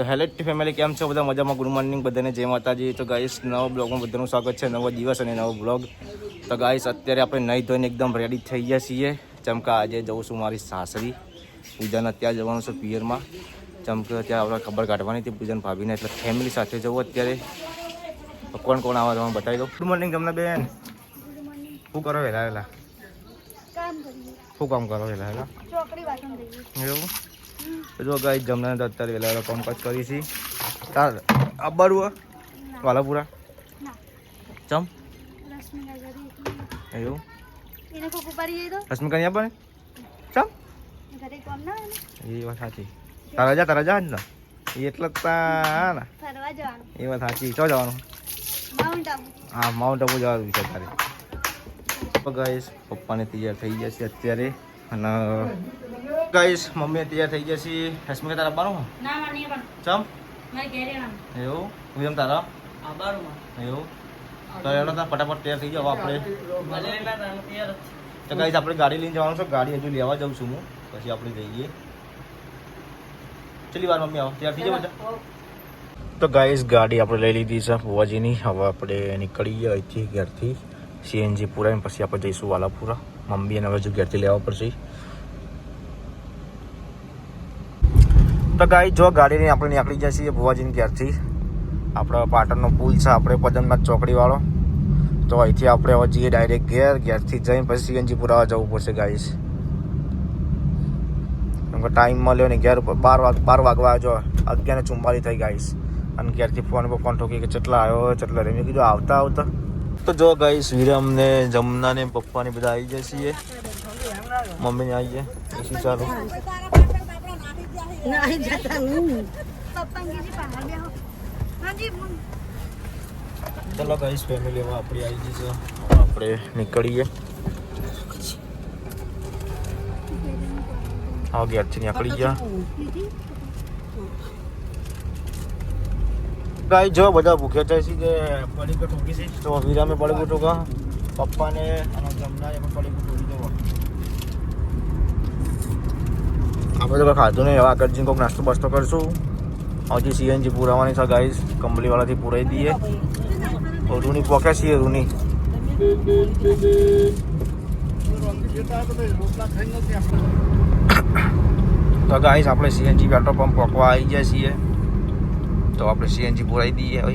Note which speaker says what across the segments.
Speaker 1: તો hello family કેમ છો? બધા મજામાં? ગુડ મોર્નિંગ બધાને જય માતાજી. તો ગાઈસ નવો બ્લોગમાં બધાનું સ્વાગત છે. નવો દિવસ અને નવો બ્લોગ. તો ગાઈસ અત્યારે આપણે નહીં ધોઈને એકદમ રેડી થઈ ગયા છીએ. ચમકા આજે જવું છું મારી સાસરી. પૂજાને ત્યાં જવાનું છે પિયરમાં. ચમકે ત્યાં આપણે ખબર કાઢવાની હતી પૂજન ભાભીને એટલે ફેમિલી સાથે જવું અત્યારે. તો કોણ કોણ આવવા જવાનું બતાવી દો. ગુડ મોર્નિંગ તમને બેન. શું કરો વહેલા વહેલા? શું કામ કરો વહેલા વહેલા?
Speaker 2: ચોકડી
Speaker 1: એવું? જો ગાઈ જમના તો અત્યારે વહેલા કામકાજ કરી છે. તાર અબ્બારું વાલાપુરા? ચમ? એવું?
Speaker 2: એને કોક ઉપાડી જઈ દો
Speaker 1: રશ્મિ કન્યા પણ ચમ? એ વાત સાચી. તારા જા તારા જા ને. એટલે જ તા ને.
Speaker 2: ફરવા જવાનું.
Speaker 1: એ વાત સાચી. ચો જવાનું? હા માઉન્ટ આબુ જવાનું છે તારે. ગાઈસ પપ્પાને તૈયાર થઈ જશે અત્યારે. અને ગાઈસ મમ્મી તૈયાર થઈ ગયા છે હસમી તારા બારું?
Speaker 2: ના માં નહીં પણ.
Speaker 1: ચમ?
Speaker 2: મારે ઘેરે આમ.
Speaker 1: એવું? હું તારા? એવું? તો એનો તો ફટાફટ તૈયાર થઈ જાવ આપણે. તો ગાઈસ આપણે ગાડી લઈને જવાનું છે. ગાડી હજુ લેવા જાઉં છું હું. પછી આપણે જઈએ. ચલી વાર મમ્મી આવો તૈયાર થઈ જાવ બધા? તો ગાઈસ ગાડી આપણે લઈ લીધી છે ફુવાજીની હવે આપણે નીકળીએ અહીંથી ઘેરથી. સીએનજી પૂરાવીને પછી આપણે જઈશું વાલાપુરા. મમ્મી અને હવે જો ઘેરથી લેવા પડશે. તો ગાઈ જો ગાડીની આપણે નીકળી જઈએ છીએ ભુવાજીની ઘેરથી. આપણો પાટણનો પુલ છે, આપણે પદમનાથ ચોકડીવાળો. તો અહીંથી આપણે હવે જઈએ ડાયરેક્ટ ઘેર, ઘેરથી જઈને પછી સીએનજી પુરાવા જવું પડશે ગાઈસ કેમ કે ટાઈમ મળ્યો ને ઘેર બાર વાગ, બાર વાગવા જો અગિયાર ચુમ્માલી થઈ ગાઈસ અને ક્યારથી ફોન પર ફોન ઠોકી કે ચટલા આવ્યો ચટલા રહી કીધું, આવતા આવતા. તો જો ગાઈસ વિરમ ને જમના ને પપ્પા ને બધા આવી જશે છીએ. મમ્મી ને આવી જાય શું ચાલુ
Speaker 2: પપ્પા કીધી બહાર બેહો. હાજી
Speaker 1: ચલો ગાઈસ ફેમિલીમાં આપણી આવી ગઈ છે. આપણે નીકળીએ. આ ઘેરથી નીકળી ગયા. ગાઈ જો બધા ભૂખ્યા થાય છે કે પડીકો ઠોકી છે તો વિરામે પડીકો ઠોકા પપ્પાને અને જમના એમાં પડીકો ઠોકી દેવો આપણે તો ખાધું નહીં. હવે આગળ જઈને કોઈક નાસ્તો બાસ્તો કરશું. હજી સીએનજી પુરાવાની છે ગાઈસ કંપનીવાળાથી પુરાવી દઈએ. રૂની પોકે છીએ રૂની તો ગાઈસ આપણે સીએનજી પેટ્રોલ પંપ પોકવા આવી ગયા છીએ. તો આપણે સીએનજી પુરાવી દઈએ હવે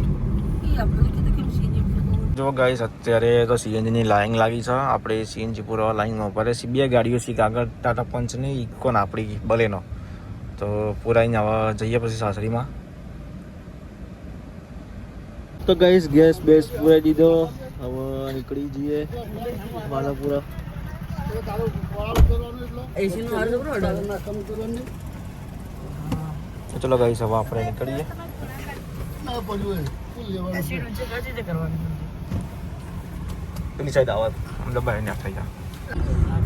Speaker 1: જો ગાઈસ અત્યારે તો સીએનજીની લાઈન લાગી છે. આપણે સીએનજી પુરાવા લાઈનમાં ઊભા રહે બે ગાડીઓ છે આગળ ટાટા પંચની ઇકોન આપણી બલેનો. તો પુરાઈને આવવા જઈએ પછી સાસરીમાં. તો ગાઈસ ગેસ બેસ પુરાઈ દીધો. હવે નીકળી જઈએ બાલાપુરા ચલો ગાઈસ હવે આપણે નીકળીએ. પેલી સાઈડ આવા અમદાવાદ ને થઈ જાય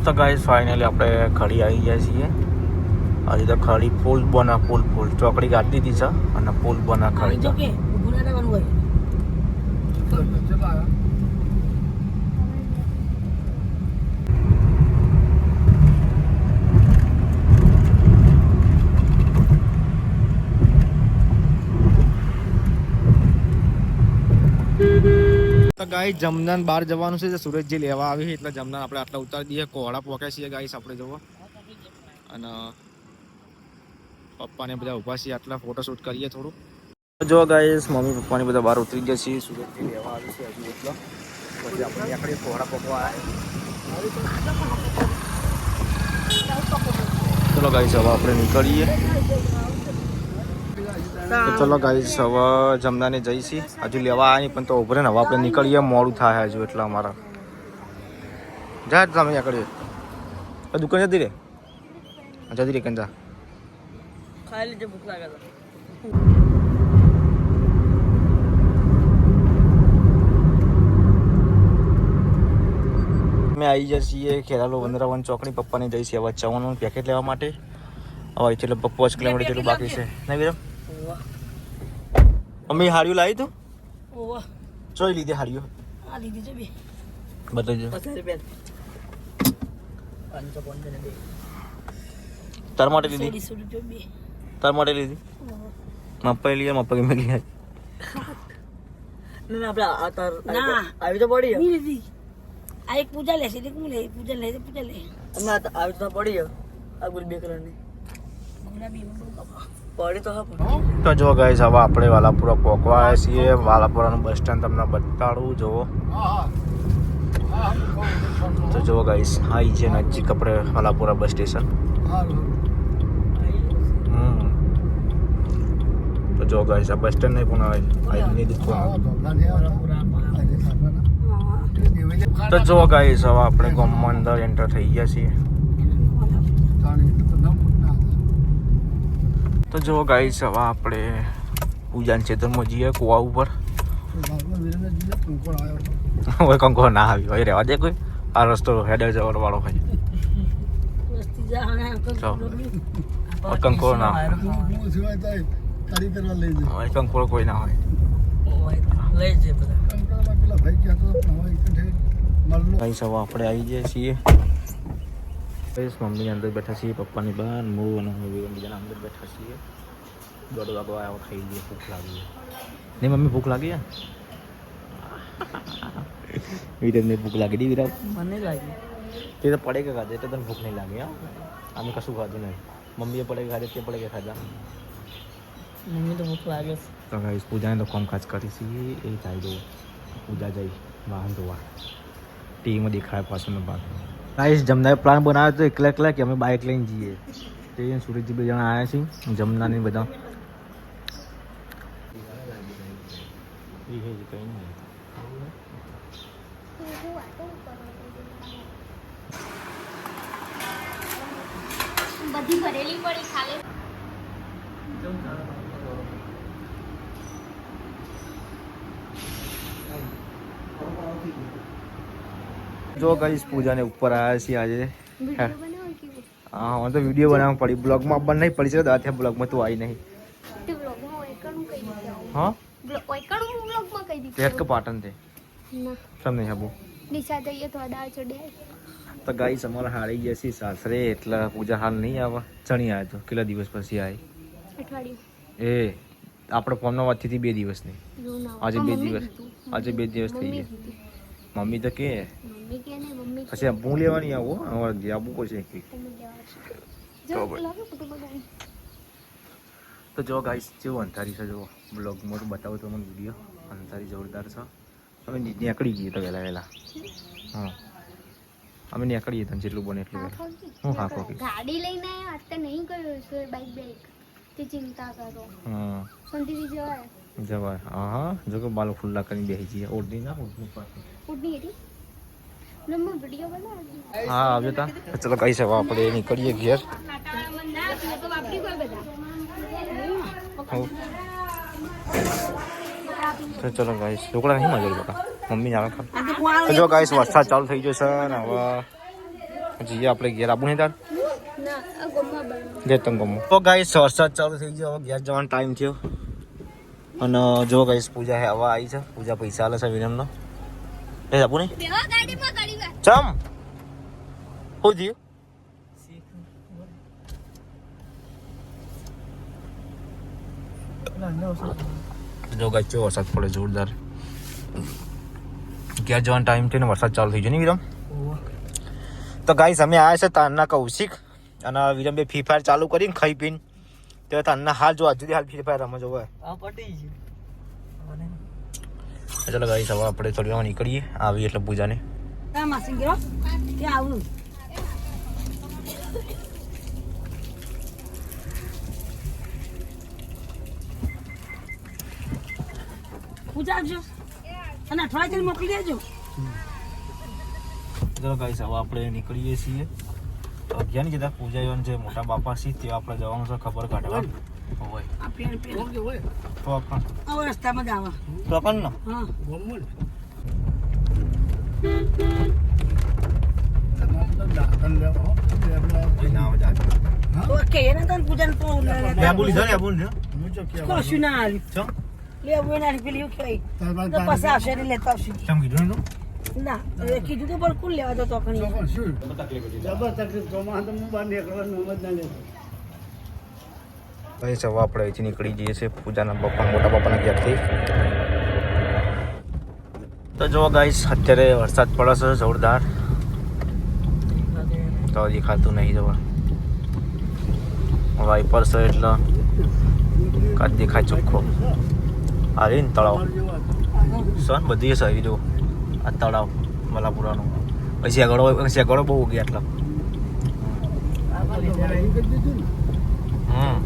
Speaker 1: તો ગાઈસ ફાઇનલી આપણે ખડી આવી ગયા છીએ. હજી તો ખડી ફૂલ બના ફૂલ ફૂલ ચોકડી કાઢી દીધી છે અને ફૂલ બના ખડી. તો ગાઈ જમનાન બહાર જવાનું છે સુરતજી લેવા આવી છે, એટલે જમનાન આપણે આટલા ઉતારી દઈએ. કોહળા પોક્યા છીએ ગાઈસ આપણે જવો અને પપ્પાને બધા ઊભા છીએ આટલા ફોટોશૂટ કરીએ થોડું. જો ગાઈસ, મમ્મી પપ્પાની બધા બહાર ઉતરી ગયા છીએ સુરતજી લેવા આવી છે હજુ એટલે. પછી આપણે કોહળા કોહડા પોકવા ચલો ગાઈસ, હવે આપણે નીકળીએ. તો ચલો ગાઈસ હવે જમનાને જઈશી હજુ લેવા આવી પણ તો ઉભરે ને હવે આપણે નીકળીએ. મોડું થાય હજુ એટલે અમારા. જા તમે નીકળીએ આ દુકાન જતી રે જતી રે કંજા
Speaker 3: ખાઈ લીધે ભૂખ લાગે
Speaker 1: અમે આવી જઈએ ખેરાલો વંદરાવન ચોકડી. પપ્પાને જઈશી હવે ચવાનું પેકેટ લેવા માટે. હવે એટલે લગભગ પાંચ કિલોમીટર જેટલું બાકી છે. નહીં વિરમ? મમ્મી હાડિયું લાવી તું?
Speaker 3: ઓવા.
Speaker 1: જોઈ લીધી હાડિયું
Speaker 3: આ લીધી છે બે.
Speaker 1: બતાવજો. તાર માટે લીધી? તાર માટે લીધી? મપ્પા લીધી મપ્પા કે મેં લીધી.
Speaker 3: ના આપણે આ તાર
Speaker 2: ના.
Speaker 3: આવી તો પડી
Speaker 2: ની લીધી. આ એક પૂજા લેશે એક હું લે પૂજા લે પૂજા લે.
Speaker 3: ના આવી તો પડી આ ગુલ બે કલરની.
Speaker 2: ગુલાબી બહુ ગમે.
Speaker 3: તો હા.
Speaker 1: જો ગાઈસ હવે આપણે વાલાપુરા પહોંચવા આવ્યા છીએ. વાલાપુરાનું બસ સ્ટેન્ડ તમને બતાડું જુઓ. તો જુઓ ગાઈસ આવી છે નજીક આપણે વાલાપુરા બસ સ્ટેશન હમ. તો જો ગાઈસ આ બસ સ્ટેન્ડ નહીં પણ આવે. તો જો ગાઈસ હવે આપણે ગામમાં અંદર એન્ટર થઈ ગયા છીએ. તો જો ગાઈસ હવે આપણે પૂજાન ચેતનમાં જઈએ કુવા ઉપર. હવે કંકો ના આવ્યો હોય રહેવા દે કોઈ. આ રસ્તો હેડે જવર વાળો હોય. કંકો ના હવે કંકોળ કોઈ ના હોય. ગાઈસ હવે આપણે આવી જઈએ છીએ. ગાઈસ મમ્મી અંદર બેઠા છીએ પપ્પાની બહાર હું અને મમ્મી બીજાના અંદર બેઠા છીએ દોઢ વાગો આવ્યો ખાઈ લઈએ ભૂખ લાગી નહીં મમ્મી ભૂખ લાગી છે વિરાટને ભૂખ લાગી હતી વિરાટ
Speaker 3: મને લાગી
Speaker 1: તે તો પડે કે ખાધે તો તને ભૂખ નહીં લાગી હા અમે કશું ખાધું નહીં મમ્મીએ પડે કે ખાધે તે પડે કે ખાધા
Speaker 3: મમ્મી તો ભૂખ લાગે
Speaker 1: તો ગાઈસ પૂજાને તો કામકાજ કરી છીએ એ થાય દો પૂજા જઈ વાહન ધોવા ટીવીમાં દેખાય પાછળનો ભાગ ગાઈસ જમના પ્લાન બનાવ્યો તો એકલા એકલા કે અમે બાઇક લઈને જઈએ. તે સુરતજી બે જણા આવ્યા છીએ, જમનાની બધા.
Speaker 2: બધી ભરેલી પડી ખાલી.
Speaker 1: જો ગાઈસ પૂજાને ઉપર આવ્યા છીએ આજે. હા. હું તો વીડિયો બનાવવા પડી. બ્લોગમાં આપવાનું નહીં પડી છે દાથે બ્લોગમાં તું આવી નહીં. હા
Speaker 2: બ્લો- ઓયકણું હું? બ્લોગમાં કહી
Speaker 1: પેટ
Speaker 2: દીધું
Speaker 1: કે પાટણ તે.
Speaker 2: ના.
Speaker 1: સમ
Speaker 2: નિશા જઈએ તો દાળ ચડે.
Speaker 1: તો ગાઈસ અમારે હારી ગયા છીએ સાસરે એટલે પૂજા હાલ નહીં આવે. ચણી આવ્યો તો. કેટલા દિવસ પછી આવી એ આપણે ફોનમાં વાત થઈ હતી બે દિવસની. આજે બે દિવસ. આજે બે દિવસ થઈ ગયા. મમ્મી તો કે. પછી હું લેવાની આવો અમારે જે આપવું પડશે. તો
Speaker 2: જો
Speaker 1: ગાઈસ જેવું અંધારી છે જો. બ્લોગ મોટું બતાવો તો મને વીડિયો અંધારી જોરદાર છે. અમે નીકળી ગઈએ તો વહેલા વહેલા. હા. અમે નીકળીએ તો જેટલું બને એટલું વહેલા. હું હા ખાવજી.
Speaker 2: ગાડી લઈને આવ્યા અત્યારે નહીં ગયો છે બાઈક બાઈક તે ચિંતા કરો.
Speaker 1: હા.
Speaker 2: શાંતિથી જવાય.
Speaker 1: જવાય હા હા જો કે બાલ ખુલ્લા કરીને બેસી જઈએ ઓઢી ના ઓઢની પાસે
Speaker 2: ઉડની એટી ને વિડિયો બનાવી
Speaker 1: હા આવજો તા ચલો કઈ છે આપણે નીકળીએ ઘેર
Speaker 2: તો
Speaker 1: ચલો ગાઈસ ઢોકળા નહીં મજા બકા મમ્મી આવે ખા જો ગાઈસ વરસાદ ચાલુ થઈ ગયો છે ને હવે જઈએ આપણે ઘેર આવું નહીં તાર ઘેર તમ ગમો તો ગાઈસ વરસાદ ચાલુ થઈ ગયો હવે ઘેર જવાનો ટાઈમ થયો અને જો ગાઈસ પૂજા હે આવા આવી છે. પૂજા પૈસા આલે છે વિરમનો એ આપું નહીં? ચમ! શું થયું જો ગાઈસ જો વરસાદ પડે જોરદાર. ઘેર જવાનો ટાઈમ થયો ને વરસાદ ચાલુ થઈ ગયો ને વિરમ? તો ગાઈસ અમે આવ્યા છે તારના કૌશિક અને વિરમ બે ફ્રી ફાયર ચાલુ કરીને ખાઈ પીને. તો તારના હાલ જો હજુ હાલ ફ્રી ફાયર રમે જોવે
Speaker 3: આ પટી છે
Speaker 1: ચાલો ગાઈસ હવે આપણે થોડી વાર નીકળીએ આવી એટલે પૂજાને.
Speaker 2: કા માસી ગયો. તે આવું
Speaker 3: અને અઠવાડિયે મોકલી દેજો.
Speaker 1: ચાલો ગાઈસ હવે આપણે નીકળીએ છીએ. અગિયાર કીધા પૂજાયન જે મોટા બાપા છે તે આપણે જવાનું છે ખબર કાઢવા. હોય તો
Speaker 3: પણ. રસ્તામાં જ આવા.
Speaker 1: તો પણ ને?
Speaker 3: હા.
Speaker 1: કોઈ ના આવે જાજો
Speaker 3: ઓકે એને તને પૂજાને તો
Speaker 1: લે આબુ લીધો ને આબુ ને
Speaker 3: કશું ના આવ્યું
Speaker 1: ચમ
Speaker 3: લેવું એના પેલી એવું કહેવાય. પછી આવશે લેતા આવશે.
Speaker 1: કીધું ને
Speaker 3: કીધું તો તો
Speaker 1: સવા આપણે અહીંથી નીકળી જઈએ છીએ પૂજાના પપ્પા મોટા પપ્પાના ઘેરથી. તો જો ગાઈસ અત્યારે વરસાદ પડે છે જોરદાર. તો દેખાતું નહીં જવા. વાઇપર છે એટલે કાચ દેખાય ચોખ્ખો. હારી ને તળાવ સન બધી સારી જો આ તળાવ મલાપુરાનું. પછી આગળ બહુ ઉગ્યા એટલે હમ.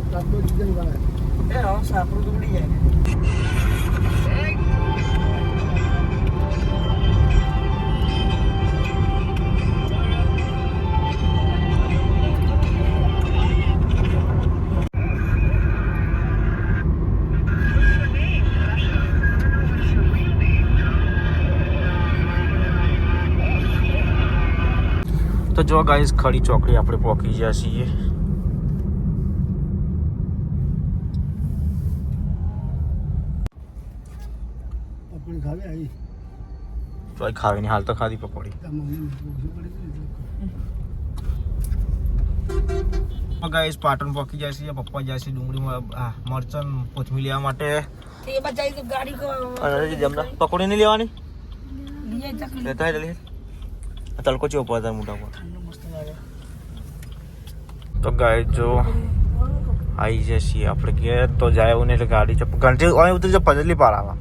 Speaker 3: તો ઉડી જાય.
Speaker 1: તો જો ગાઈસ ખડી ચોકડી આપણે પહોંચી ગયા છીએ.
Speaker 4: ખાવી
Speaker 1: ખાવીની હાલ તો ખાધી પકોડી. ગાઈસ પાટણ પહોંચી જાય છે પપ્પા જાય છે ડુંગળીમાં આ મરચન કોથમી લેવા માટે. પકોડી નહીં લેવાની? લેતા તલકો ચેવો પડે મોટા પર તો ગાય જો આવી છીએ આપણે ઘેર તો જાય એવું નહીં એટલે ગાડી ઘંટી અહીં ઉતરી જાય પજલી પાર આવે